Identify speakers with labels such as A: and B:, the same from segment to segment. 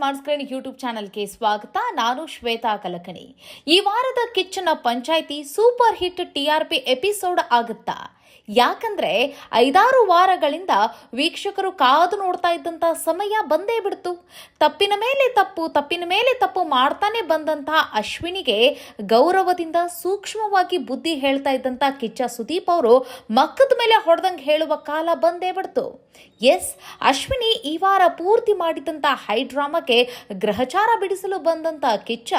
A: Smart screen YouTube ಚಾನಲ್ಗೆ ಸ್ವಾಗತ. ನಾನು ಶ್ವೇತಾ ಕಲಕಣಿ. ಈ ವಾರದ ಕಿಚ್ಚನ panchayat super hit TRP episode ಆಗುತ್ತಾ? ಯಾಕಂದ್ರೆ ಐದಾರು ವಾರಗಳಿಂದ ವೀಕ್ಷಕರು ಕಾದು ನೋಡ್ತಾ ಇದ್ದಂತ ಸಮಯ ಬಂದೇ ಬಿಡ್ತು. ತಪ್ಪಿನ ಮೇಲೆ ತಪ್ಪು, ತಪ್ಪಿನ ಮೇಲೆ ತಪ್ಪು ಮಾಡ್ತಾನೆ ಬಂದಂತ ಅಶ್ವಿನಿಗೆ ಗೌರವದಿಂದ ಸೂಕ್ಷ್ಮವಾಗಿ ಬುದ್ಧಿ ಹೇಳ್ತಾ ಇದ್ದಂತ ಕಿಚ್ಚ ಸುದೀಪ್ ಅವರು ಮಕ್ಕದ ಮೇಲೆ ಹೊಡೆದಂಗೆ ಹೇಳುವ ಕಾಲ ಬಂದೇ ಬಿಡ್ತು. ಎಸ್, ಅಶ್ವಿನಿ ಈ ವಾರ ಪೂರ್ತಿ ಮಾಡಿದಂತ ಹೈಡ್ರಾಮಾಕ್ಕೆ ಗ್ರಹಚಾರ ಬಿಡಿಸಲು ಬಂದಂತ ಕಿಚ್ಚ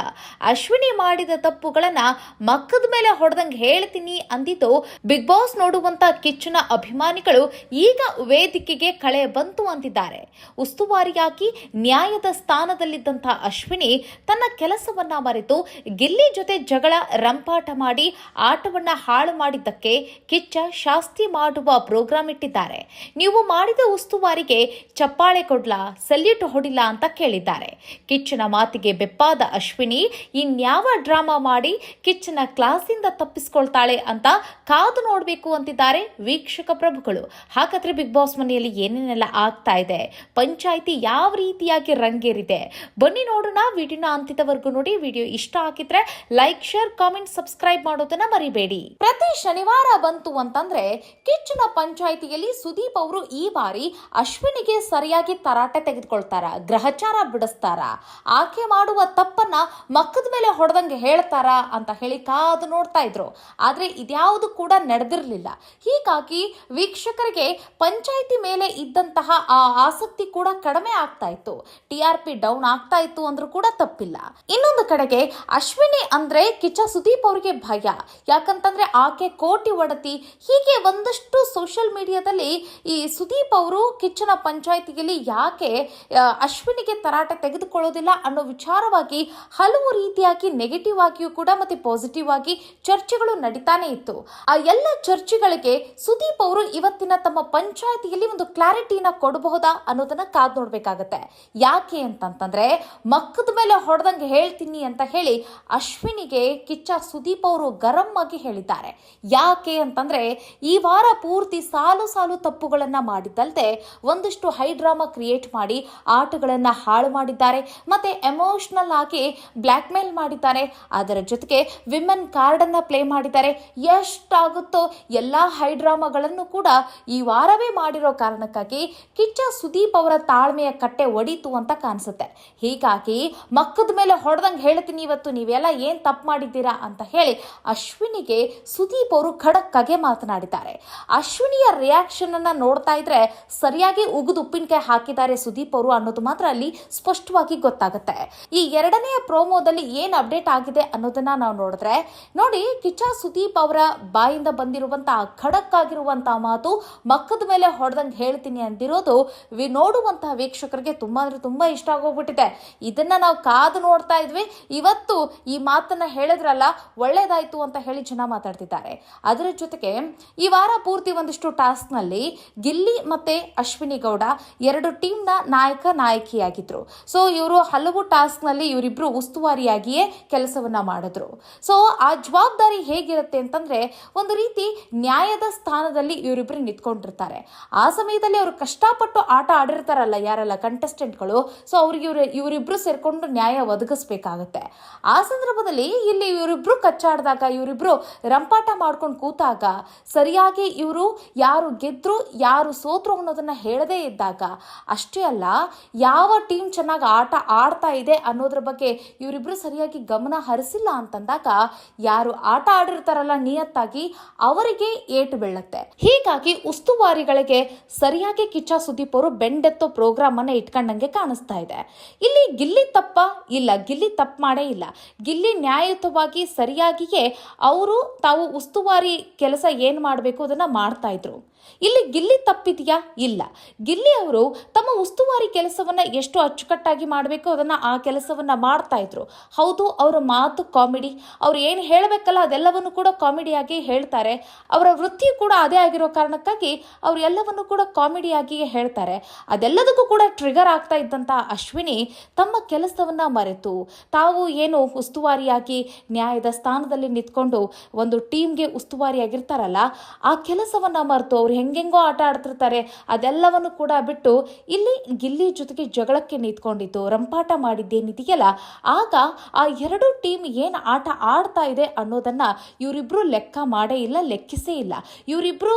A: ಅಶ್ವಿನಿ ಮಾಡಿದ ತಪ್ಪುಗಳನ್ನ ಮಕ್ಕದ ಮೇಲೆ ಹೊಡೆದಂಗೆ ಹೇಳ್ತೀನಿ ಅಂದಿತು. ಬಿಗ್ ಬಾಸ್ ನೋಡುವಂತ ಕಿಚ್ಚನ ಅಭಿಮಾನಿಗಳು ಈಗ ವೇದಿಕೆಗೆ ಕಳೆ ಬಂತು ಅಂತಿದ್ದಾರೆ ಉಸ್ತುವಾರಿಯಾಗಿ ನ್ಯಾಯದ ಸ್ಥಾನದಲ್ಲಿದ್ದಂತಹ ಅಶ್ವಿನಿ ತನ್ನ ಕೆಲಸವನ್ನ ಮರೆತು ಗಿಲ್ಲಿ ಜೊತೆ ಜಗಳ, ರಂಪಾಟ ಮಾಡಿ ಆಟವನ್ನ ಹಾಳು ಮಾಡಿದ್ದಕ್ಕೆ ಕಿಚ್ಚ ಶಾಸ್ತಿ ಮಾಡುವ ಪ್ರೋಗ್ರಾಂ ಇಟ್ಟಿದ್ದಾರೆ. ನೀವು ಮಾಡಿದ ಉಸ್ತುವಾರಿಗೆ ಚಪ್ಪಾಳೆ ಕೊಡ್ಲಾ, ಸಲ್ಯೂಟ್ ಹೊಡಿಲ್ಲ ಅಂತ ಕೇಳಿದ್ದಾರೆ. ಕಿಚ್ಚನ ಮಾತಿಗೆ ಬೆಪ್ಪಾದ ಅಶ್ವಿನಿ, ಇನ್ಯಾವ ಡ್ರಾಮಾ ಮಾಡಿ ಕಿಚ್ಚನ ಕ್ಲಾಸಿಂದ ತಪ್ಪಿಸ್ಕೊಳ್ತಾಳೆ ಅಂತ ಕಾದು ನೋಡಬೇಕು ಅಂತಿದ್ದಾರೆ ವೀಕ್ಷಕ ಪ್ರಭುಗಳು. ಹಾಗಾದ್ರೆ ಬಿಗ್ ಬಾಸ್ ಮನೆಯಲ್ಲಿ ಏನೇನೆಲ್ಲ ಆಗ್ತಾ ಇದೆ? ಪಂಚಾಯಿತಿ ಯಾವ ರೀತಿಯಾಗಿ ರಂಗೇರಿದೆ? ಬನ್ನಿ ನೋಡೋಣ ವಿಡಿಯೋನ ಅಂತ್ಯದವರೆಗೂ ನೋಡಿ. ವಿಡಿಯೋ ಇಷ್ಟ ಆಗಿದ್ರೆ ಲೈಕ್ ಶೇರ್ ಕಾಮೆಂಟ್ ಸಬ್ಸ್ಕ್ರೈಬ್ ಮಾಡೋದನ್ನ ಮರಿಬೇಡಿ. ಪ್ರತಿ ಶನಿವಾರ ಬಂತು ಅಂತಂದ್ರೆ ಕಿಚ್ಚನ ಪಂಚಾಯಿತಿಯಲ್ಲಿ ಸುದೀಪ್ ಅವರು ಈ ಬಾರಿ ಅಶ್ವಿನಿಗೆ ಸರಿಯಾಗಿ ತರಾಟೆ ತೆಗೆದುಕೊಳ್ತಾರ, ಗ್ರಹಚಾರ ಬಿಡಿಸ್ತಾರ. ಆಕೆ ಮಾಡುವ ತಪ್ಪನ್ನ ಮಕ್ಕದ ಮೇಲೆ ಹೊಡೆದಂಗೆ ಹೇಳ್ತಾರ ಅಂತ ಹೇಳಿ ಕಾದು ನೋಡ್ತಾ ಇದ್ರು. ಆದ್ರೆ ಇದ್ಯಾವುದು ಕೂಡ ನಡೆದಿರಲಿಲ್ಲ. ಹೀಗಾಗಿ ವೀಕ್ಷಕರಿಗೆ ಪಂಚಾಯಿತಿ ಮೇಲೆ ಇದ್ದಂತಹ ಆ ಆಸಕ್ತಿ ಕೂಡ ಕಡಿಮೆ ಆಗ್ತಾ ಇತ್ತು. ಟಿ ಆರ್ ಪಿ ಡೌನ್ ಆಗ್ತಾ ಇತ್ತು ಅಂದ್ರೂ ಕೂಡ ತಪ್ಪಿಲ್ಲ. ಇನ್ನೊಂದು ಕಡೆಗೆ ಅಶ್ವಿನಿ ಅಂದ್ರೆ ಕಿಚ್ಚ ಸುದೀಪ್ ಅವರಿಗೆ ಭಯ. ಯಾಕಂತಂದ್ರೆ ಆಕೆ ಕೋಟಿ ಒಡತಿ. ಹೀಗೆ ಒಂದಷ್ಟು ಸೋಷಿಯಲ್ ಮೀಡಿಯಾದಲ್ಲಿ ಈ ಸುದೀಪ್ ಅವರು ಕಿಚ್ಚನ ಪಂಚಾಯಿತಿಯಲ್ಲಿ ಯಾಕೆ ಅಶ್ವಿನಿಗೆ ತರಾಟೆ ತೆಗೆದುಕೊಳ್ಳೋದಿಲ್ಲ ಅನ್ನೋ ವಿಚಾರವಾಗಿ ಹಲವು ರೀತಿಯಾಗಿ ನೆಗೆಟಿವ್ ಆಗಿಯೂ ಕೂಡ ಮತ್ತೆ ಪಾಸಿಟಿವ್ ಆಗಿ ಚರ್ಚೆಗಳು ನಡೀತಾನೆ ಇತ್ತು. ಆ ಎಲ್ಲ ಚರ್ಚೆಗಳಿಗೆ ಸುದೀಪ್ ಅವರು ಇವತ್ತಿನ ತಮ್ಮ ಪಂಚಾಯತಿಯಲ್ಲಿ ಒಂದು ಕ್ಲಾರಿಟಿನ ಕೊಡಬಹುದಾ ಅನ್ನೋದನ್ನ ಕಾದ್ ನೋಡ್ಬೇಕಾಗತ್ತೆ. ಯಾಕೆ ಅಂತಂತಂದ್ರೆ, ಮಕ್ಕದ ಮೇಲೆ ಹೊಡೆದಂಗೆ ಹೇಳ್ತೀನಿ ಅಂತ ಹೇಳಿ ಅಶ್ವಿನಿಗೆ ಕಿಚ್ಚ ಸುದೀಪ್ ಅವರು ಗರಂ ಆಗಿ ಹೇಳಿದ್ದಾರೆ. ಯಾಕೆ ಅಂತಂದ್ರೆ, ಈ ವಾರ ಪೂರ್ತಿ ಸಾಲು ಸಾಲು ತಪ್ಪುಗಳನ್ನ ಮಾಡಿದ್ದಲ್ಲದೆ ಒಂದಿಷ್ಟು ಹೈ ಡ್ರಾಮಾ ಕ್ರಿಯೇಟ್ ಮಾಡಿ ಆಟಗಳನ್ನ ಹಾಳು ಮಾಡಿದ್ದಾರೆ. ಮತ್ತೆ ಎಮೋಷನಲ್ ಆಗಿ ಬ್ಲ್ಯಾಕ್ ಮೇಲ್ ಮಾಡಿದ್ದಾರೆ. ಅದರ ಜೊತೆಗೆ ವಿಮೆನ್ ಕಾರ್ಡ್ ಅನ್ನ ಪ್ಲೇ ಮಾಡಿದ್ದಾರೆ. ಎಷ್ಟಾಗುತ್ತೋ ಎಲ್ಲಾ ಹೈ ಡ್ರಾಮಾಗಳನ್ನು ಕೂಡ ಈ ವಾರವೇ ಮಾಡಿರೋ ಕಾರಣಕ್ಕಾಗಿ ಕಿಚ್ಚ ಸುದೀಪ್ ಅವರ ತಾಳ್ಮೆಯ ಕಟ್ಟೆ ಒಡೀತು ಅಂತ ಕಾಣಿಸುತ್ತೆ. ಹೀಗಾಗಿ ಮಕ್ಕದ ಮೇಲೆ ಹೊಡೆದಂಗೆ ಹೇಳ್ತೀನಿ ಇವತ್ತು, ನೀವೆಲ್ಲ ಏನು ತಪ್ಪು ಮಾಡಿದ್ದೀರಾ ಅಂತ ಹೇಳಿ ಅಶ್ವಿನಿಗೆ ಸುದೀಪ್ ಅವರು ಖಡಕ್ಕಾಗೆ ಮಾತನಾಡಿದ್ದಾರೆ. ಅಶ್ವಿನಿಯ ರಿಯಾಕ್ಷನ್ ಅನ್ನ ನೋಡ್ತಾ ಇದ್ರೆ ಸರಿಯಾಗಿ ಉಗಿದು ಉಪ್ಪಿನಕಾಯಿ ಹಾಕಿದ್ದಾರೆ ಸುದೀಪ್ ಅವರು ಅನ್ನೋದು ಮಾತ್ರ ಅಲ್ಲಿ ಸ್ಪಷ್ಟವಾಗಿ ಗೊತ್ತಾಗುತ್ತೆ. ಈ ಎರಡನೆಯ ಪ್ರೋಮೋದಲ್ಲಿ ಏನು ಅಪ್ಡೇಟ್ ಆಗಿದೆ ಅನ್ನೋದನ್ನ ನಾವು ನೋಡಿದ್ರೆ, ನೋಡಿ ಕಿಚ್ಚ ಸುದೀಪ್ ಅವರ ಬಾಯಿಂದ ಬಂದಿರುವಂತಹ ಖಡಕ್ ಆಗಿರುವಂತಹ ಮಾತು ಮಕ್ಕದ ಮೇಲೆ ಹೊಡೆದಂಗೆ ಹೇಳ್ತೀನಿ ಅಂದಿರೋದು ವಿ ನೋಡುವಂತಹ ವೀಕ್ಷಕರಿಗೆ ತುಂಬಾ ಅಂದ್ರೆ ತುಂಬಾ ಇಷ್ಟ ಆಗೋಗ್ಬಿಟ್ಟಿದೆ. ಇದನ್ನ ನಾವು ಕಾದು ನೋಡ್ತಾ ಇದ್ವಿ. ಇವತ್ತು ಈ ಮಾತನ್ನ ಹೇಳಿದ್ರಲ್ಲ, ಒಳ್ಳೇದಾಯ್ತು ಅಂತ ಹೇಳಿ ಜನ ಮಾತಾಡ್ತಿದ್ದಾರೆ. ಅದರ ಜೊತೆಗೆ ಈ ವಾರ ಪೂರ್ತಿ ಒಂದಿಷ್ಟು ಟಾಸ್ಕ್ನಲ್ಲಿ ಗಿಲ್ಲಿ ಮತ್ತೆ ಅಶ್ವಿನಿ ಗೌಡ ಎರಡು ಟೀಮ್ನ ನಾಯಕ ನಾಯಕಿಯಾಗಿದ್ರು. ಸೊ, ಇವರು ಹಲವು ಟಾಸ್ಕ್ನಲ್ಲಿ ಇವರಿಬ್ರು ಉಸ್ತುವಾರಿಯಾಗಿಯೇ ಕೆಲಸವನ್ನ ಮಾಡಿದ್ರು. ಸೊ, ಆ ಜವಾಬ್ದಾರಿ ಹೇಗಿರುತ್ತೆ ಅಂತಂದ್ರೆ, ಒಂದು ರೀತಿ ನ್ಯಾಯದ ಸ್ಥಾನದಲ್ಲಿ ಇವರಿಬ್ರು ನಿಂತ್ಕೊಂಡಿರ್ತಾರೆ. ಆ ಸಮಯದಲ್ಲಿ ಅವರು ಕಷ್ಟಪಟ್ಟು ಆಟ ಆಡಿರ್ತಾರಲ್ಲ ಯಾರೆಲ್ಲ ಕಂಟೆಸ್ಟೆಂಟ್ಗಳು ಸೊ ಅವ್ರಿಗೆ ಇವರು, ಇವರಿಬ್ರು ಸೇರ್ಕೊಂಡು ನ್ಯಾಯ ಒದಗಿಸ್ಬೇಕಾಗತ್ತೆ. ಆ ಸಂದರ್ಭದಲ್ಲಿ ಇಲ್ಲಿ ಇವರಿಬ್ರು ಕಚ್ಚಾಡಿದಾಗ, ಇವರಿಬ್ರು ರಂಪಾಟ ಮಾಡ್ಕೊಂಡು ಕೂತಾಗ, ಸರಿಯಾಗಿ ಇವರು ಯಾರು ಗೆದ್ರು, ಯಾರು ಸೋತ್ರು ಅನ್ನೋದನ್ನ ಹೇಳದೇ ಇದ್ದಾಗ, ಅಷ್ಟೇ ಅಲ್ಲ, ಯಾವ ಟೀಮ್ ಚೆನ್ನಾಗಿ ಆಟ ಆಡ್ತಾ ಇದೆ ಅನ್ನೋದ್ರ ಬಗ್ಗೆ ಇವರಿಬ್ರು ಸರಿಯಾಗಿ ಗಮನ ಹರಿಸಿಲ್ಲ ಅಂತಂದಾಗ, ಯಾರು ಆಟ ಆಡಿರ್ತಾರಲ್ಲ ನಿಯತ್ತಾಗಿ, ಅವರಿಗೆ ಏಟು ಬೀಳುತ್ತೆ. ಹೀಗಾಗಿ ಉಸ್ತುವಾರಿಗಳಿಗೆ ಸರಿಯಾಗಿ ಕಿಚ್ಚ ಸುದೀಪ್ ಅವರು ಬೆಂಡೆತ್ತೋ ಪ್ರೋಗ್ರಾಮ್ ಅನ್ನ ಇಟ್ಕೊಂಡಂಗೆ ಕಾಣಿಸ್ತಾ ಇದೆ. ಇಲ್ಲಿ ಗಿಲ್ಲಿ ತಪ್ಪ ಇಲ್ಲ, ಗಿಲ್ಲಿ ತಪ್ಪು ಮಾಡೇ ಇಲ್ಲ. ಗಿಲ್ಲಿ ನ್ಯಾಯಯುತವಾಗಿ ಸರಿಯಾಗಿಯೇ ಅವರು ತಾವು ಉಸ್ತುವಾರಿ ಕೆಲಸ ಏನು ಮಾಡಬೇಕು ಅದನ್ನ ಮಾಡ್ತಾ ಇದ್ರು. ಇಲ್ಲಿ ಗಿಲ್ಲಿ ತಪ್ಪಿದೆಯಾ? ಇಲ್ಲ. ಗಿಲ್ಲಿ ಅವರು ತಮ್ಮ ಉಸ್ತುವಾರಿ ಕೆಲಸವನ್ನ ಎಷ್ಟು ಅಚ್ಚುಕಟ್ಟಾಗಿ ಮಾಡಬೇಕು, ಅದನ್ನ ಆ ಕೆಲಸವನ್ನ ಮಾಡ್ತಾ ಇದ್ರು. ಹೌದು, ಅವರ ಮಾತು ಕಾಮಿಡಿ. ಅವ್ರು ಏನು ಹೇಳಬೇಕಲ್ಲ, ಅದೆಲ್ಲವನ್ನು ಕೂಡ ಕಾಮಿಡಿಯಾಗಿ ಹೇಳ್ತಾರೆ. ಅವರ ವೃತ್ತಿ ಕೂಡ ಅದೇ ಆಗಿರೋ ಕಾರಣಕ್ಕಾಗಿ ಅವರು ಎಲ್ಲವನ್ನು ಕೂಡ ಕಾಮಿಡಿಯಾಗಿಯೇ ಹೇಳ್ತಾರೆ. ಅದೆಲ್ಲದಕ್ಕೂ ಕೂಡ ಟ್ರಿಗರ್ ಆಗ್ತಾ ಇದ್ದಂಥ ಅಶ್ವಿನಿ ತಮ್ಮ ಕೆಲಸವನ್ನ ಮರೆತು, ತಾವು ಏನು ಉಸ್ತುವಾರಿಯಾಗಿ ನ್ಯಾಯದ ಸ್ಥಾನದಲ್ಲಿ ನಿಂತ್ಕೊಂಡು ಒಂದು ಟೀಮ್ ಟೀಮ್ಗೆ ಉಸ್ತುವಾರಿಯಾಗಿರ್ತಾರಲ್ಲ, ಆ ಕೆಲಸವನ್ನ ಮರೆತು ಹೆಂಗೆಂಗೋ ಆಟ ಆಡ್ತಿರ್ತಾರೆ, ಅದೆಲ್ಲವನ್ನು ಕೂಡ ಬಿಟ್ಟು ಇಲ್ಲಿ ಗಿಲ್ಲಿ ಜೊತೆಗೆ ಜಗಳಕ್ಕೆ ನಿಂತ್ಕೊಂಡಿದ್ದು, ರಂಪಾಟ ಮಾಡಿದ್ದೇನಿದೆಯಲ್ಲ, ಆಗ ಆ ಎರಡು ಟೀಮ್ ಏನು ಆಟ ಆಡ್ತಾ ಇದೆ ಅನ್ನೋದನ್ನ ಇವರಿಬ್ಬರು ಲೆಕ್ಕ ಮಾಡೇ ಇಲ್ಲ, ಲೆಕ್ಕಿಸೇ ಇಲ್ಲ. ಇವರಿಬ್ಬರು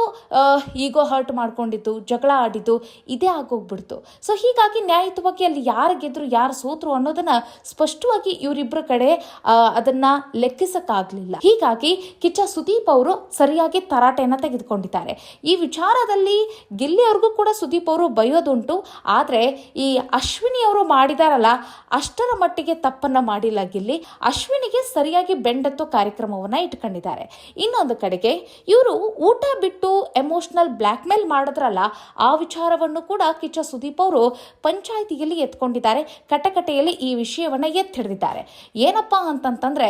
A: ಈಗೋ ಹರ್ಟ್ ಮಾಡ್ಕೊಂಡಿದ್ದು, ಜಗಳ ಆಡಿದ್ದು, ಇದೇ ಆಗೋಗ್ಬಿಡ್ತು. ಸೊ ಹೀಗಾಗಿ ನ್ಯಾಯಯುತವಾಗಿ ಅಲ್ಲಿ ಯಾರು ಗೆದ್ರು, ಯಾರು ಸೋತ್ರು ಅನ್ನೋದನ್ನ ಸ್ಪಷ್ಟವಾಗಿ ಇವರಿಬ್ಬರ ಕಡೆ ಅದನ್ನ ಲೆಕ್ಕಿಸಕ್ಕಾಗ್ಲಿಲ್ಲ. ಹೀಗಾಗಿ ಕಿಚ್ಚ ಸುದೀಪ್ ಅವರು ಸರಿಯಾಗಿ ತರಾಟೆಯನ್ನು ತೆಗೆದುಕೊಂಡಿದ್ದಾರೆ. ಈ ವಿಚಾರದಲ್ಲಿ ಗಿಲ್ಲಿ ಅವ್ರಿಗೂ ಕೂಡ ಸುದೀಪ್ ಅವರು ಬಯೋದುಂಟು. ಆದರೆ ಈ ಅಶ್ವಿನಿ ಅವರು ಮಾಡಿದಾರಲ್ಲ, ಅಷ್ಟರ ಮಟ್ಟಿಗೆ ತಪ್ಪನ್ನು ಮಾಡಿಲ್ಲ ಗಿಲ್ಲಿ. ಅಶ್ವಿನಿಗೆ ಸರಿಯಾಗಿ ಬೆಂಡತ್ತು ಕಾರ್ಯಕ್ರಮವನ್ನು ಇಟ್ಕೊಂಡಿದ್ದಾರೆ. ಇನ್ನೊಂದು ಕಡೆಗೆ ಇವರು ಊಟ ಬಿಟ್ಟು ಎಮೋಷನಲ್ ಬ್ಲ್ಯಾಕ್ ಮೇಲ್ ಮಾಡಿದ್ರಲ್ಲ, ಆ ವಿಚಾರವನ್ನು ಕೂಡ ಕಿಚ್ಚ ಸುದೀಪ್ ಅವರು ಪಂಚಾಯಿತಿಯಲ್ಲಿ ಎತ್ಕೊಂಡಿದ್ದಾರೆ. ಕಟಕಟೆಯಲ್ಲಿ ಈ ವಿಷಯವನ್ನ ಎತ್ತಿಡಿದಿದ್ದಾರೆ. ಏನಪ್ಪ ಅಂತಂತಂದ್ರೆ,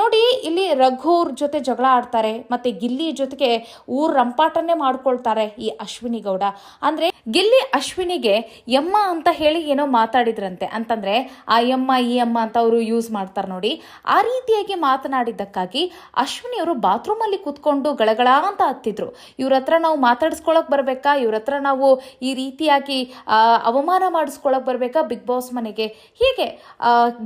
A: ನೋಡಿ ಇಲ್ಲಿ ರಘುವ್ರ ಜೊತೆ ಜಗಳ ಆಡ್ತಾರೆ, ಮತ್ತೆ ಗಿಲ್ಲಿ ಜೊತೆಗೆ ಊರ್ ರಂಪಾಟನ್ನೇ ಮಾಡ್ಕೊಳ್ತಾರೆ ಈ ಅಶ್ವಿನಿ ಗೌಡ. ಅಂದ್ರೆ ಗಿಲ್ಲಿ ಅಶ್ವಿನಿಗೆ ಯಮ್ಮ ಅಂತ ಹೇಳಿ ಏನೋ ಮಾತಾಡಿದ್ರಂತೆ. ಅಂತಂದ್ರೆ ಆ ಯಮ್ಮ ಈ ಅಮ್ಮ ಅಂತ ಅವರು ಯೂಸ್ ಮಾಡ್ತಾರೆ ನೋಡಿ. ಆ ರೀತಿಯಾಗಿ ಮಾತನಾಡಿದ್ದಕ್ಕಾಗಿ ಅಶ್ವಿನಿ ಅವರು ಬಾತ್ರೂಮ್ ಅಲ್ಲಿ ಕೂತ್ಕೊಂಡು ಗಳಗಳ ಅಂತ ಹತ್ತಿದ್ರು. ಇವ್ರ ಹತ್ರ ನಾವು ಮಾತಾಡಿಸ್ಕೊಳಕ್ ಬರ್ಬೇಕಾ? ಇವ್ರ ಹತ್ರ ನಾವು ಈ ರೀತಿಯಾಗಿ ಅವಮಾನ ಮಾಡಿಸ್ಕೊಳಕ್ ಬರ್ಬೇಕಾ? ಬಿಗ್ ಬಾಸ್ ಮನೆಗೆ. ಹೀಗೆ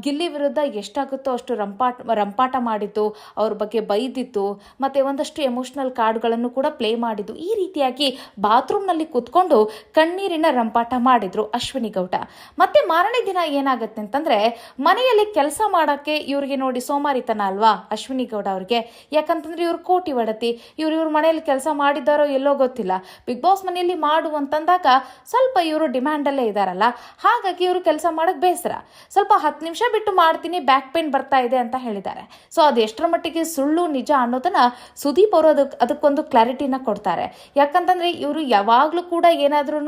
A: ಗಿಲ್ಲಿ ವಿರುದ್ಧ ಎಷ್ಟಾಗುತ್ತೋ ಅಷ್ಟು ರಂಪಾಟ ರಂಪಾಟ ಮಾಡಿದ್ದು, ಅವ್ರ ಬಗ್ಗೆ ಬೈದಿತ್ತು ಮತ್ತೆ ಒಂದಷ್ಟು ಎಮೋಷನಲ್ ಕಾರ್ಡ್ಗಳನ್ನು ಕೂಡ ಪ್ಲೇ ಮಾಡಿದ್ದು ಈ ರೀತಿಯಾಗಿ ಬಾತ್ರೂಮ್ನಲ್ಲಿ ಕೂತ್ಕೊಂಡು ಕಣ್ಣೀರಿನ ರಂಪಾಟ ಮಾಡಿದ್ರು ಅಶ್ವಿನಿ ಗೌಡ. ಮತ್ತೆ ಮಾರನೇ ದಿನ ಏನಾಗುತ್ತೆ ಅಂತಂದ್ರೆ ಮನೆಯಲ್ಲಿ ಕೆಲಸ ಮಾಡೋಕ್ಕೆ ಇವರಿಗೆ ನೋಡಿ ಸೋಮಾರಿತನ ಅಲ್ವಾ ಅಶ್ವಿನಿ ಗೌಡ ಅವ್ರಿಗೆ? ಯಾಕಂತಂದ್ರೆ ಇವ್ರು ಕೋಟಿ ಒಡತಿ. ಇವ್ರು ಇವ್ರ ಮನೆಯಲ್ಲಿ ಕೆಲಸ ಮಾಡಿದ್ದಾರೋ ಎಲ್ಲೋ ಗೊತ್ತಿಲ್ಲ. ಬಿಗ್ ಬಾಸ್ ಮನೆಯಲ್ಲಿ ಮಾಡು ಅಂತಂದಾಗ ಸ್ವಲ್ಪ ಇವರು ಡಿಮ್ಯಾಂಡಲ್ಲೇ ಇದ್ದಾರಲ್ಲ ಹಾಗಾಗಿ ಇವರು ಕೆಲಸ ಮಾಡಕ್ ಬೇಸರ. ಸ್ವಲ್ಪ ಹತ್ತು ನಿಮಿಷ ಬಿಟ್ಟು ಮಾಡ್ತೀನಿ, ಬ್ಯಾಕ್ ಪೇನ್ ಬರ್ತಾ ಇದೆ ಅಂತ ಹೇಳಿದ್ದಾರೆ. ಸೊ ಅದು ಎಷ್ಟರ ಮಟ್ಟಿಗೆ ಸುಳ್ಳು, ನಿಜ ಅನ್ನೋದನ್ನ ಸುದೀಪ್ ಅವರು ಅದಕ್ಕೆ ಅದಕ್ಕೊಂದು ಕ್ಲಾರಿಟಿನ ಕೊಡ್ತಾರೆ. ಯಾಕಂತಂದ್ರೆ ಇವರು ಯಾವಾಗಲೂ ಕೂಡ ಏನಾದ್ರೂ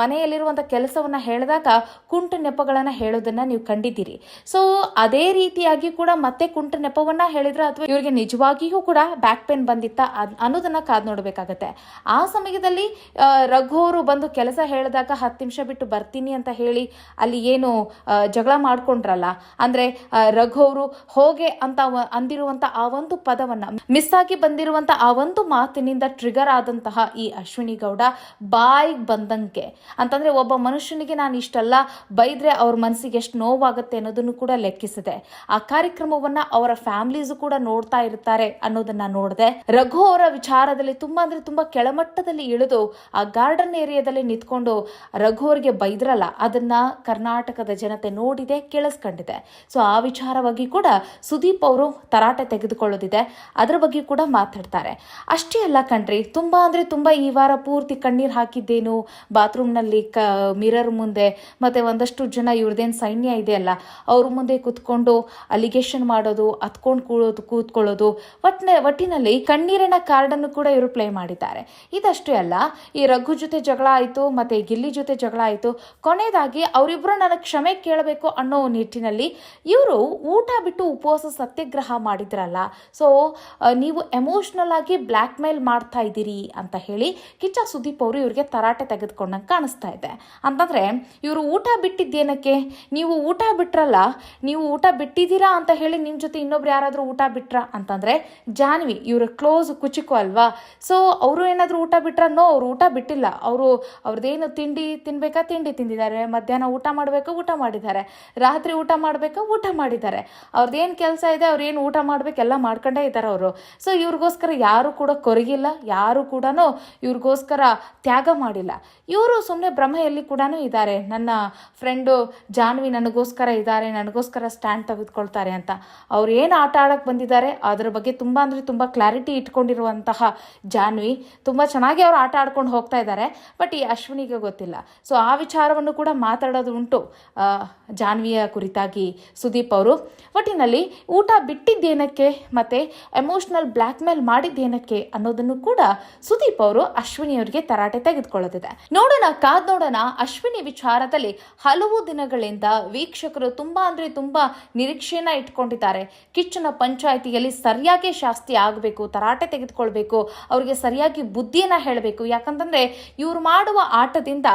A: ಮನೆಯಲ್ಲಿರುವಂಥ ಕೆಲಸವನ್ನ ಹೇಳಿದಾಗ ಕುಂಟು ನೆಪಗಳನ್ನು ಹೇಳೋದನ್ನ ನೀವು ಕಂಡಿದ್ದೀರಿ. ಸೊ ಅದೇ ರೀತಿಯಾಗಿ ಕೂಡ ಮತ್ತೆ ಕುಂಟು ನೆಪವನ್ನ ಹೇಳಿದ್ರೆ ಅಥವಾ ಇವರಿಗೆ ನಿಜವಾಗಿಯೂ ಕೂಡ ಬ್ಯಾಕ್ ಪೇನ್ ಬಂದಿತ್ತ ಅನ್ನೋದನ್ನು ಕಾದ್ ನೋಡ್ಬೇಕಾಗತ್ತೆ. ಆ ಸಮಯದಲ್ಲಿ ರಘು ಬಂದು ಕೆಲಸ ಹೇಳಿದಾಗ ಹತ್ತು ನಿಮಿಷ ಬಿಟ್ಟು ಬರ್ತೀನಿ ಅಂತ ಹೇಳಿ ಅಲ್ಲಿ ಏನು ಜಗಳ ಮಾಡ್ಕೊಂಡ್ರಲ್ಲ, ಅಂದ್ರೆ ರಘು ಅವರು ಹೋಗೆ ಅಂತ ಅಂದಿರುವಂತ ಆ ಒಂದು ಪದವನ್ನ, ಮಿಸ್ ಆಗಿ ಬಂದಿರುವಂತ ಆ ಒಂದು ಮಾತಿನಿಂದ ಟ್ರಿಗರ್ ಆದಂತಹ ಈ ಅಶ್ವಿನಿ ಗೌಡ ಬಾಯಿಗೆ ಬಂದಂಗೆ. ಅಂತಂದ್ರೆ ಒಬ್ಬ ಮನುಷ್ಯನಿಗೆ ನಾನು ಇಷ್ಟೆಲ್ಲ, ಬೈದರೆ ಅವ್ರ ಮನಸ್ಸಿಗೆ ಎಷ್ಟು ನೋವಾಗುತ್ತೆ ಅನ್ನೋದನ್ನು ಕೂಡ ಲೆಕ್ಕಿಸಿದೆ. ಆ ಕಾರ್ಯಕ್ರಮವನ್ನ ಅವರ ಫ್ಯಾಮಿಲೀಸು ಕೂಡ ನೋಡ್ತಾ ಇರ್ತಾರೆ ಅನ್ನೋದನ್ನ ನೋಡಿದೆ. ರಘು ಅವರ ವಿಚಾರದಲ್ಲಿ ತುಂಬಾ ಅಂದ್ರೆ ತುಂಬಾ ಕೆಳಮಟ್ಟದಲ್ಲಿ ಇಳಿದು ಆ ಗಾರ್ಡನ್ ಏರಿಯಾದಲ್ಲಿ ನಿಂತ್ಕೊಂಡು ರಘು ಅವರಿಗೆ ಬೈದ್ರಲ್ಲ, ಅದನ್ನ ಕರ್ನಾಟಕದ ಜನತೆ ನೋಡಿದೆ, ಕೇಳಿಸ್ಕೊಂಡಿದೆ. ಸೊ ಆ ವಿಚಾರವಾಗಿ ಕೂಡ ಸುದೀಪ್ ಅವರು ತರಾಟೆ ತೆಗೆದುಕೊಳ್ಳೋದಿದೆ ಅದರ ಬಗ್ಗೆ ಕೂಡ ಮಾತಾಡ್ತಾರೆ. ಅಷ್ಟೇ ಅಲ್ಲ ಕಣ್ರಿ, ತುಂಬಾ ಅಂದ್ರೆ ತುಂಬಾ ಈ ವಾರ ಪೂರ್ತಿ ಕಣ್ಣೀರು ಹಾಕಿದ್ದೇನು? ಬಾತ್ರೂಮ್ನಲ್ಲಿ ಕ, ಮಿರರ್ ಮುಂದೆ ಮತ್ತು ಒಂದಷ್ಟು ಜನ ಇವ್ರದ್ದೇನು ಸೈನ್ಯ ಇದೆ ಅಲ್ಲ ಅವ್ರ ಮುಂದೆ ಕೂತ್ಕೊಂಡು ಅಲಿಗೇಷನ್ ಮಾಡೋದು ಹತ್ಕೊಂಡು ಕೂಳೋದು, ಕೂತ್ಕೊಳ್ಳೋದು ಒಟ್ಟಿನ ಒಟ್ಟಿನಲ್ಲಿ ಕಣ್ಣೀರಿನ ಕಾರ್ಡನ್ನು ಕೂಡ ಇವರು ಪ್ಲೇ ಮಾಡಿದ್ದಾರೆ. ಇದಷ್ಟೇ ಅಲ್ಲ, ಈ ರಘು ಜೊತೆ ಜಗಳ ಆಯಿತು, ಮತ್ತು ಗಿಲ್ಲಿ ಜೊತೆ ಜಗಳ ಆಯಿತು, ಕೊನೆಯದಾಗಿ ಅವರಿಬ್ಬರು ನನಗೆ ಕ್ಷಮೆ ಕೇಳಬೇಕು ಅನ್ನೋ ನಿಟ್ಟಿನಲ್ಲಿ ಇವರು ಊಟ ಬಿಟ್ಟು ಉಪವಾಸ ಸತ್ಯಾಗ್ರಹ ಮಾಡಿದ್ರಲ್ಲ, ಸೊ ನೀವು ಎಮೋಷ್ನಲ್ ಆಗಿ ಬ್ಲ್ಯಾಕ್ ಮೇಲ್ ಮಾಡ್ತಾ ಇದ್ದೀರಿ ಅಂತ ಹೇಳಿ ಕಿಚ್ಚ ಸುದೀಪ್ ಅವರು ಇವರಿಗೆ ತರಾಟೆ ತೆಗೆದುಕೊಂಡಂಗೆ ಕಾಣಿಸ್ತಾ ಇದೆ. ಅಂತಂದರೆ ಇವರು ಊಟ ಬಿಟ್ಟಿದ್ದೇನಕ್ಕೆ? ನೀವು ಊಟ ಬಿಟ್ರಲ್ಲ, ನೀವು ಊಟ ಬಿಟ್ಟಿದ್ದೀರಾ ಅಂತ ಹೇಳಿ ನಿಮ್ಮ ಜೊತೆ ಇನ್ನೊಬ್ರು ಯಾರಾದರೂ ಊಟ ಬಿಟ್ರ? ಅಂತಂದರೆ ಜಾನ್ವಿ, ಇವರ ಕ್ಲೋಸ್ ಕುಚಿಕು ಅಲ್ವಾ? ಸೊ ಅವರು ಏನಾದರೂ ಊಟ ಬಿಟ್ರಾ? ನೋ ಅವ್ರು ಊಟ ಬಿಟ್ಟಿಲ್ಲ. ಅವರು ಅವ್ರದ್ದೇನು ತಿಂಡಿ ತಿನ್ಬೇಕಾ? ತಿಂಡಿ ತಿಂದಿದ್ದಾರೆ. ಮಧ್ಯಾಹ್ನ ಊಟ ಮಾಡಬೇಕಾ? ಊಟ ಮಾಡಿದ್ದಾರೆ. ರಾತ್ರಿ ಊಟ ಮಾಡಬೇಕಾ? ಊಟ ಮಾಡಿದ್ದಾರೆ. ಅವ್ರದ್ದೇನು ಕೆಲಸ ಇದೆ? ಅವ್ರು ಏನು ಊಟ ಮಾಡಬೇಕೆಲ್ಲ ಮಾಡ್ಕೊಂಡೇ ಇದ್ದಾರೆ ಅವರು. ಸೊ ಇವ್ರಿಗೋಸ್ಕರ ಯಾರು ಕೂಡ ಕೊರಗಿಲ್ಲ, ಯಾರು ಕೂಡ ಇವ್ರಿಗೋಸ್ಕರ ತ್ಯಾಗ ಮಾಡಿಲ್ಲ. ಇವರು ಸುಮ್ಮನೆ ಭ್ರಮೆಯಲ್ಲಿ ಕೂಡ ಇದ್ದಾರೆ. ನನ್ನ ಫ್ರೆಂಡು ಜಾನ್ವಿ ನನಗೋಸ್ಕರ ಇದ್ದಾರೆ, ನನಗೋಸ್ಕರ ಸ್ಟ್ಯಾಂಡ್ ತೆಗೆದುಕೊಳ್ತಾರೆ ಅಂತ. ಅವ್ರು ಏನು ಆಟ ಆಡಕ್ಕೆ ಬಂದಿದ್ದಾರೆ, ಅದರ ಬಗ್ಗೆ ತುಂಬ ಅಂದರೆ ತುಂಬ ಕ್ಲಾರಿಟಿ ಇಟ್ಕೊಂಡಿರುವಂತಹ ಜಾನ್ವಿ ತುಂಬ ಚೆನ್ನಾಗಿ ಅವ್ರು ಆಟ ಆಡ್ಕೊಂಡು ಹೋಗ್ತಾ ಇದ್ದಾರೆ. ಬಟ್ ಈ ಅಶ್ವಿನಿಗೆ ಗೊತ್ತಿಲ್ಲ. ಸೊ ಆ ವಿಚಾರವನ್ನು ಕೂಡ ಮಾತಾಡೋದು ಉಂಟು ಜಾನ್ವಿಯ ಕುರಿತಾಗಿ ಸುದೀಪ್ ಅವರು. ಒಟ್ಟಿನಲ್ಲಿ ಊಟ ಬಿಟ್ಟಿದ್ದೇನಕ್ಕೆ ಮತ್ತೆ ಎಮೋಷನಲ್ ಬ್ಲ್ಯಾಕ್ ಮೇಲ್ ಮಾಡಿದ್ದೇನಕ್ಕೆ ಅನ್ನೋದನ್ನು ಕೂಡ ಸುದೀಪ್ ಅವರು ಅಶ್ವಿನಿ ಅವರಿಗೆ ತರಾಟೆ ತೆಗೆದುಕೊಳ್ಳುತ್ತಿದೆ. ನೋಡೋಣ, ಕಾದ್ ನೋಡೋಣ. ಅಶ್ವಿನಿ ವಿಚಾರದಲ್ಲಿ ಹಲವು ದಿನಗಳಿಂದ ವೀಕ್ಷಕರು ತುಂಬಾ ಅಂದ್ರೆ ತುಂಬಾ ನಿರೀಕ್ಷೆಯನ್ನ ಇಟ್ಕೊಂಡಿದ್ದಾರೆ. ಕಿಚ್ಚನ ಪಂಚಾಯಿತಿಯಲ್ಲಿ ಸರಿಯಾಗಿ ಶಾಸ್ತಿ ಆಗಬೇಕು, ತರಾಟೆ ತೆಗೆದುಕೊಳ್ಬೇಕು, ಅವರಿಗೆ ಸರಿಯಾಗಿ ಬುದ್ಧಿಯನ್ನ ಹೇಳಬೇಕು. ಯಾಕಂತಂದ್ರೆ ಇವ್ರು ಮಾಡುವ ಆಟದಿಂದ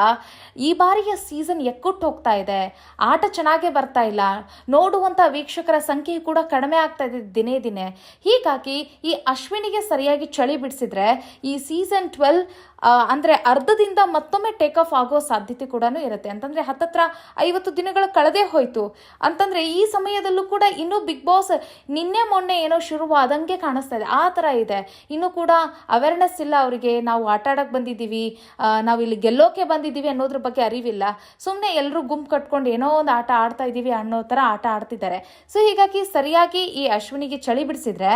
A: ಈ ಬಾರಿಯ ಸೀಸನ್ ಎಕ್ಕುಟ್ಟು ಹೋಗ್ತಾ ಇದೆ. ಆಟ ಚೆನ್ನಾಗೇ ಬರ್ತಾ ಇಲ್ಲ. ನೋಡುವಂತ ವೀಕ್ಷಕರ ಸಂಖ್ಯೆ ಕೂಡ ಕಡಿಮೆ ಆಗ್ತಾ ಇದೆ ದಿನೇ ದಿನೇ. ಹೀಗಾಗಿ ಈ ಅಶ್ವಿನಿಗೆ ಸರಿಯಾಗಿ ಚಳಿ ಬಿಡಿಸಿದ್ರೆ ಈ ಸೀಸನ್ ಟ್ವೆಲ್ ಅಂದರೆ ಅರ್ಧದಿಂದ ಮತ್ತೊಮ್ಮೆ ಟೇಕ್ ಆಫ್ ಆಗೋ ಸಾಧ್ಯತೆ ಕೂಡ ಇರುತ್ತೆ. ಅಂತಂದರೆ ಹತ್ತತ್ರ ಐವತ್ತು ದಿನಗಳು ಕಳೆದೇ ಹೋಯಿತು. ಅಂತಂದರೆ ಈ ಸಮಯದಲ್ಲೂ ಕೂಡ ಇನ್ನೂ ಬಿಗ್ ಬಾಸ್ ನಿನ್ನೆ ಮೊನ್ನೆ ಏನೋ ಶುರುವಾದಂಗೆ ಕಾಣಿಸ್ತಾ ಇದೆ. ಆ ಥರ ಇದೆ. ಇನ್ನೂ ಕೂಡ ಅವೇರ್ನೆಸ್ ಇಲ್ಲ ಅವರಿಗೆ. ನಾವು ಆಟ ಆಡೋಕ್ಕೆ ಬಂದಿದ್ದೀವಿ. ನಾವು ಇಲ್ಲಿ ಗೆಲ್ಲೋಕೆ ಬಂದಿದ್ದೀವಿ ಅನ್ನೋದ್ರ ಬಗ್ಗೆ ಅರಿವಿಲ್ಲ. ಸುಮ್ಮನೆ ಎಲ್ಲರೂ ಗುಂಪು ಕಟ್ಕೊಂಡು ಏನೋ ಒಂದು ಆಟ ಆಡ್ತಾ ಇದ್ದೀವಿ ಅನ್ನೋ ಥರ ಆಟ ಆಡ್ತಿದ್ದಾರೆ. ಸೊ ಹೀಗಾಗಿ ಸರಿಯಾಗಿ ಈ ಅಶ್ವಿನಿಗೆ ಚಳಿ ಬಿಡಿಸಿದ್ರೆ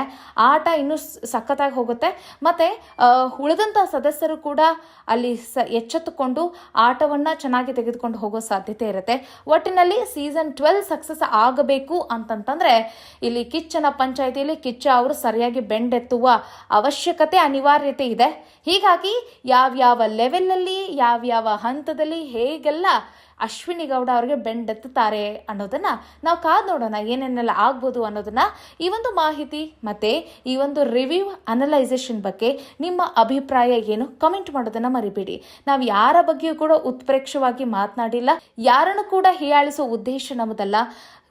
A: ಆಟ ಇನ್ನೂ ಸಖತ್ತಾಗಿ ಹೋಗುತ್ತೆ. ಮತ್ತು ಉಳಿದಂಥ ಸದಸ್ಯರು ಕೂಡ ಅಲ್ಲಿ ಸ ಎಚ್ಚೆತ್ತುಕೊಂಡು ಆಟವನ್ನು ಚೆನ್ನಾಗಿ ತೆಗೆದುಕೊಂಡು ಹೋಗೋ ಸಾಧ್ಯತೆ ಇರುತ್ತೆ. ಒಟ್ಟಿನಲ್ಲಿ ಸೀಸನ್ ಟ್ವೆಲ್ ಸಕ್ಸಸ್ ಆಗಬೇಕು ಅಂತಂತಂದ್ರೆ ಇಲ್ಲಿ ಕಿಚ್ಚನ ಪಂಚಾಯಿತಿಯಲ್ಲಿ ಕಿಚ್ಚ ಅವರು ಸರಿಯಾಗಿ ಬೆಂಡೆತ್ತುವ ಅವಶ್ಯಕತೆ ಅನಿವಾರ್ಯತೆ ಇದೆ. ಹೀಗಾಗಿ ಯಾವ್ಯಾವ ಲೆವೆಲಲ್ಲಿ ಯಾವ್ಯಾವ ಹಂತದಲ್ಲಿ ಹೇಗೆಲ್ಲ ಅಶ್ವಿನಿ ಗೌಡ ಅವರಿಗೆ ಬೆಂಡೆತ್ತುತ್ತಾರೆ ಅನ್ನೋದನ್ನ ನಾವು ಕಾದು ನೋಡೋಣ, ಏನೇನೆಲ್ಲ ಆಗ್ಬೋದು ಅನ್ನೋದನ್ನ ಈ ಒಂದು ಮಾಹಿತಿ ಮತ್ತೆ ಈ ಒಂದು ರಿವ್ಯೂ ಅನಲೈಸೇಷನ್ ಬಗ್ಗೆ ನಿಮ್ಮ ಅಭಿಪ್ರಾಯ ಏನು ಕಮೆಂಟ್ ಮಾಡೋದನ್ನ ಮರಿಬೇಡಿ. ನಾವು ಯಾರ ಬಗ್ಗೆಯೂ ಕೂಡ ಉತ್ಪ್ರೇಕ್ಷವಾಗಿ ಮಾತನಾಡಿಲ್ಲ, ಯಾರನ್ನು ಕೂಡ ಹೀಯಾಳಿಸೋ ಉದ್ದೇಶ ನಮ್ಮದಲ್ಲ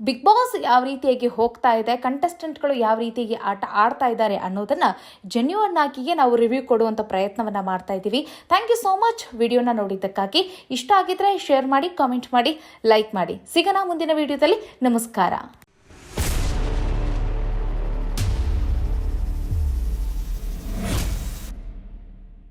A: ಬಿಗ್ ಬಾಸ್ ಯಾವ ರೀತಿಯಾಗಿ ಹೋಗ್ತಾ ಇದೆ ಕಂಟೆಸ್ಟೆಂಟ್ಗಳು ಯಾವ ರೀತಿಯಾಗಿ ಆಟ ಆಡ್ತಾ ಇದ್ದಾರೆ ಅನ್ನೋದನ್ನು ಜೆನ್ಯೂನ್ ಆಗಿಯೇ ನಾವು ರಿವ್ಯೂ ಕೊಡುವಂಥ ಪ್ರಯತ್ನವನ್ನು ಮಾಡ್ತಾ ಇದ್ದೀವಿ. ಥ್ಯಾಂಕ್ ಯು ಸೋ ಮಚ್ ವಿಡಿಯೋನ ನೋಡಿದ್ದಕ್ಕಾಗಿ. ಇಷ್ಟ ಆಗಿದ್ರೆ ಶೇರ್ ಮಾಡಿ ಕಾಮೆಂಟ್ ಮಾಡಿ ಲೈಕ್ ಮಾಡಿ. ಸಿಗೋಣ ಮುಂದಿನ ವಿಡಿಯೋದಲ್ಲಿ. ನಮಸ್ಕಾರ.